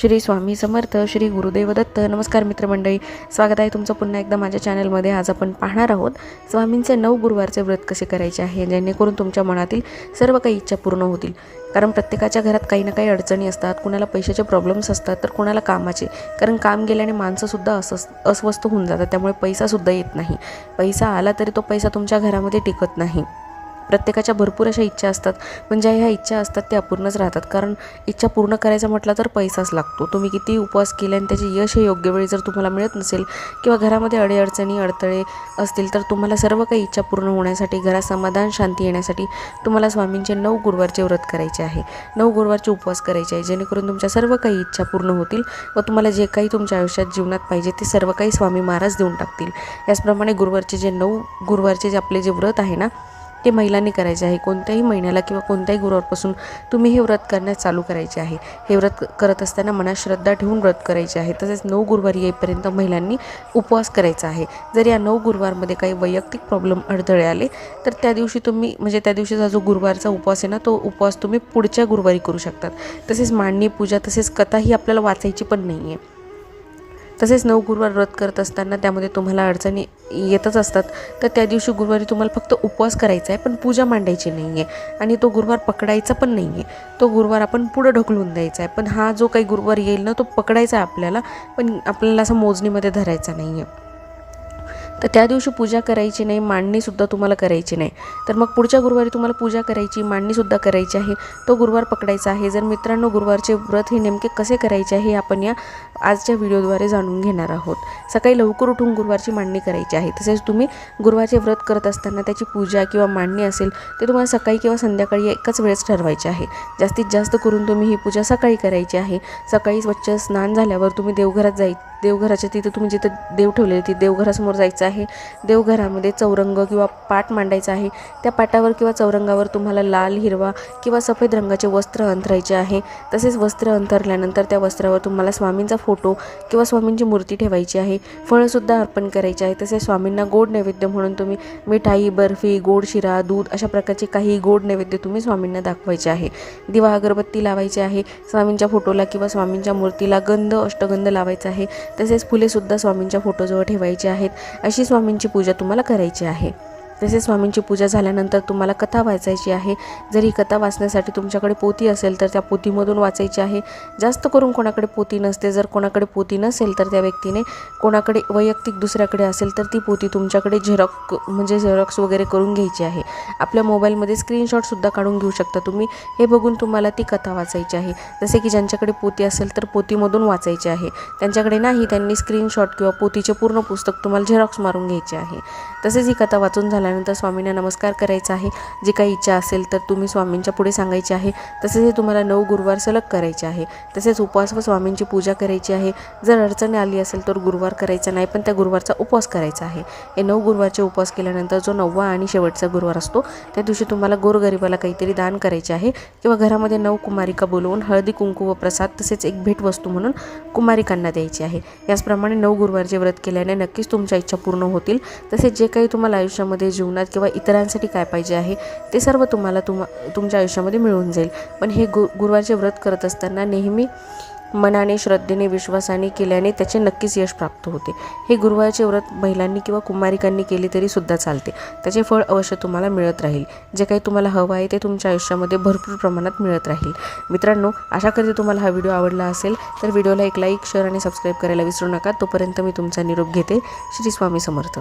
श्री स्वामी समर्थ श्री गुरुदेव दत्त. नमस्कार मित्रमंडळी. स्वागत आहे तुमचं पुन्हा एकदा माझ्या चॅनलमध्ये. आज आपण पाहणार आहोत स्वामींचे नऊ गुरुवारचे व्रत कसे करायचे आहे जेणेकरून तुमच्या मनातील सर्व काही इच्छा पूर्ण होतील. कारण प्रत्येकाच्या घरात काही ना काही अडचणी असतात कुणाला पैशाचे प्रॉब्लेम्स असतात तर कुणाला कामाचे. कारण काम गेल्याने माणसंसुद्धा असं अस्वस्थ होऊन जातात त्यामुळे पैसासुद्धा येत नाही. पैसा आला तरी तो पैसा तुमच्या घरामध्ये टिकत नाही. प्रत्येकाच्या भरपूर अशा इच्छा असतात. पण ज्या ह्या इच्छा असतात त्या अपूर्णच राहतात. कारण इच्छा पूर्ण करायचं म्हटलं तर पैसाच लागतो. तुम्ही किती उपवास केले आणि त्याचे यश हे योग्य वेळी जर तुम्हाला मिळत नसेल किंवा घरामध्ये अडीअडचणी अडथळे असतील तर तुम्हाला सर्व काही इच्छा पूर्ण होण्यासाठी घरात समाधान शांती येण्यासाठी तुम्हाला स्वामींचे नऊ गुरुवारचे व्रत करायचे आहे. नऊ गुरुवारचे उपवास करायचे आहे. जेणेकरून तुमच्या सर्व काही इच्छा पूर्ण होतील व तुम्हाला जे काही तुमच्या आयुष्यात जीवनात पाहिजे ते सर्व काही स्वामी महाराज देऊन टाकतील. याचप्रमाणे गुरुवारचे जे नऊ गुरुवारचे जे आपले जे व्रत आहे ना ते महिलांनी करायचे आहे. कोणत्याही महिन्याला किंवा कोणत्याही गुरुवारपासून तुम्ही हे व्रत करण्यास चालू करायचे आहे. हे व्रत करत असताना मनात श्रद्धा ठेवून व्रत करायचे आहे. तसेच नऊ गुरुवारी येईपर्यंत महिलांनी उपवास करायचा आहे. जर या नऊ गुरुवारमध्ये काही वैयक्तिक प्रॉब्लेम अडथळे आले तर त्या दिवशी तुम्ही म्हणजे त्या दिवशीचा जो गुरुवारचा उपवास आहे ना तो उपवास तुम्ही पुढच्या गुरुवारी करू शकतात. तसेच मांडणी पूजा तसेच कथा ही आपल्याला वाचायची पण नाही आहे तसेच नऊ गुरुवार व्रत करत असताना त्यामध्ये तुम्हाला अडचणी येतच असतात. तर त्या दिवशी गुरुवारी तुम्हाला फक्त उपवास करायचा आहे पण पूजा मांडायची नाही आहे आणि तो गुरुवार पकडायचा पण नाही आहे तो गुरुवार आपण पुढं ढकलून द्यायचा आहे पण हा जो काही गुरुवार येईल ना तो पकडायचा आहे आपल्याला पण आपल्याला असं मोजणीमध्ये धरायचा नाही आहे तर त्या दिवशी पूजा करायची नाही मांडणीसुद्धा तुम्हाला करायची नाही. तर मग पुढच्या गुरुवारी तुम्हाला पूजा करायची मांडणीसुद्धा करायची आहे. तो गुरुवार पकडायचा आहे. जर मित्रांनो गुरुवारचे व्रत हे नेमके कसे करायचे आहे हे आपण या आजच्या व्हिडिओद्वारे जाणून घेणार आहोत. सकाळी लवकर उठून गुरुवारची मांडणी करायची आहे. तसेच तुम्ही गुरुवारचे व्रत करत असताना त्याची पूजा किंवा मांडणी असेल ते तुम्हाला सकाळी किंवा संध्याकाळी एकाच वेळेस ठरवायचे आहे. जास्तीत जास्त करून तुम्ही ही पूजा सकाळी करायची आहे. सकाळी स्वच्छ स्नान झाल्यावर तुम्ही देवघरात जाय देवघराच्या तिथे तुम्ही जिथं देव ठेवलेले तिथे देवघरासमोर जायचं आहे. देवघरामध्ये चौरंग किंवा पाट मांडायचा आहे. त्या पाटावर किंवा चौरंगावर तुम्हाला लाल हिरवा किंवा सफेद रंगाचे वस्त्र अंथरायचे आहे. तसेच वस्त्र अंथरल्यानंतर त्या वस्त्रावर तुम्हाला स्वामींचा फोटो किंवा स्वामींची मूर्ती ठेवायची आहे. फळंसुद्धा अर्पण करायचे आहे. तसेच स्वामींना गोड नैवेद्य म्हणून तुम्ही मिठाई बर्फी गोड शिरा दूध अशा प्रकारचे काही गोड नैवेद्य तुम्ही स्वामींना दाखवायचे आहे. दिवा अगरबत्ती लावायची आहे. स्वामींच्या फोटोला किंवा स्वामींच्या मूर्तीला गंध अष्टगंध लावायचा आहे. तसेच फुलेसुद्धा स्वामींच्या फोटोजवळ ठेवायची आहेत. अशी स्वामींची पूजा तुम्हाला करायची आहे. तसेच स्वामींची पूजा झाल्यानंतर तुम्हाला कथा वाचायची आहे. जर ही कथा वाचण्यासाठी तुमच्याकडे पोती असेल तर त्या पोतीमधून वाचायची आहे. जास्त करून कोणाकडे पोती नसते जर कोणाकडे पोती नसेल तर त्या व्यक्तीने. कोणाकडे वैयक्तिक दुसऱ्याकडे असेल तर ती पोती तुमच्याकडे झेरॉक म्हणजे झेरॉक्स वगैरे करून घ्यायची आहे. आपल्या मोबाईलमध्ये स्क्रीनशॉटसुद्धा काढून घेऊ शकता तुम्ही. हे बघून तुम्हाला ती कथा वाचायची आहे. जसे की ज्यांच्याकडे पोती असेल तर पोतीमधून वाचायची आहे. त्यांच्याकडे नाही त्यांनी स्क्रीनशॉट किंवा पोतीचे पूर्ण पुस्तक तुम्हाला झेरॉक्स मारून घ्यायचे आहे. तसेच ही कथा वाचून झाल्यानंतर स्वामींना नमस्कार करायचा आहे. जी काही इच्छा असेल तर तुम्ही स्वामींच्या पुढे सांगायची आहे. तसेच हे तुम्हाला नऊ गुरुवार सलग करायचे आहे. तसेच उपवास व स्वामींची पूजा करायची आहे. जर अडचण आली असेल तर गुरुवार करायचा नाही पण त्या गुरुवारचा उपवास करायचा आहे. हे नऊ गुरुवारचे उपवास केल्यानंतर जो नववा आणि शेवटचा गुरुवार असतो त्या दिवशी तुम्हाला गोरगरिबाला काहीतरी दान करायचे आहे किंवा घरामध्ये नऊ कुमारिका बोलवून हळदी कुंकू व प्रसाद तसेच एक भेटवस्तू म्हणून कुमारिकांना द्यायची आहे. याचप्रमाणे नऊ गुरुवारचे व्रत केल्याने नक्कीच तुमच्या इच्छा पूर्ण होतील. तसेच जे काही तुम्हाला आयुष्यामध्ये जीवनात किंवा इतरांसाठी काय पाहिजे आहे ते सर्व तुम्हाला तुम तुमच्या आयुष्यामध्ये मिळून जाईल. पण हे गु गुरुवारचे व्रत करत असताना नेहमी मनाने श्रद्धेने विश्वासाने केल्याने त्याचे नक्कीच यश प्राप्त होते. हे गुरुवारचे व्रत महिलांनी किंवा कुमारिकांनी केले तरी सुद्धा चालते. त्याचे फळ अवश्य तुम्हाला मिळत राहील. जे काही तुम्हाला हवं आहे ते तुमच्या आयुष्यामध्ये भरपूर प्रमाणात मिळत राहील. मित्रांनो आशा करते तुम्हाला हा व्हिडिओ आवडला असेल. तर व्हिडिओला एक लाईक शेअर आणि सबस्क्राईब करायला विसरू नका. तोपर्यंत मी तुमचा निरोप घेते. श्री स्वामी समर्थ.